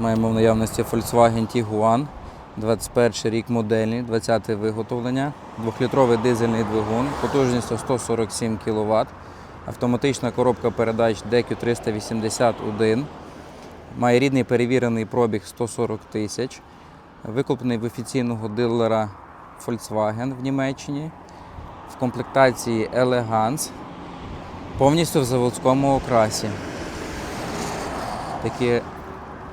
Маємо в наявності Volkswagen Tiguan, 21 рік модельний, 20 виготовлення, 2-літровий дизельний двигун, потужністю 147 кВт, автоматична коробка передач DECU 381, має рідний перевірений пробіг 140 тисяч, викуплений в офіційного дилера Volkswagen в Німеччині, в комплектації Elegance, повністю в заводському окрасі. Такі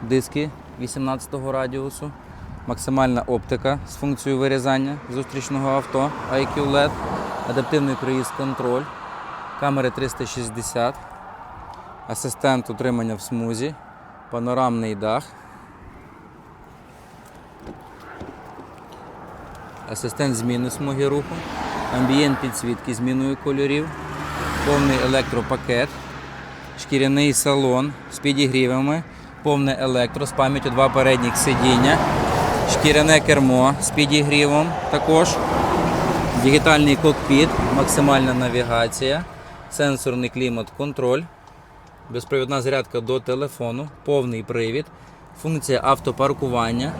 диски 18 радіусу, максимальна оптика з функцією вирізання зустрічного авто, IQ LED, адаптивний круїз контроль, камери 360, асистент утримання в смузі, панорамний дах, асистент зміни смуги руху, амбієнт підсвітки зміною кольорів, повний електропакет, шкіряний салон з підігрівами, повне електро з пам'яттю два передніх сидіння, шкіряне кермо з підігрівом також, дигітальний кокпіт, максимальна навігація, сенсорний клімат-контроль, безпровідна зарядка до телефону, повний привід, функція автопаркування.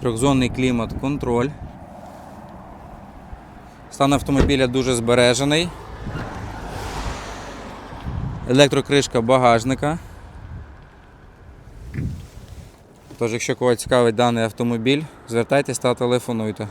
Трьохзонний клімат-контроль. Стан автомобіля дуже збережений. Електрокришка багажника. Тож, якщо когось цікавить даний автомобіль, звертайтесь та телефонуйте.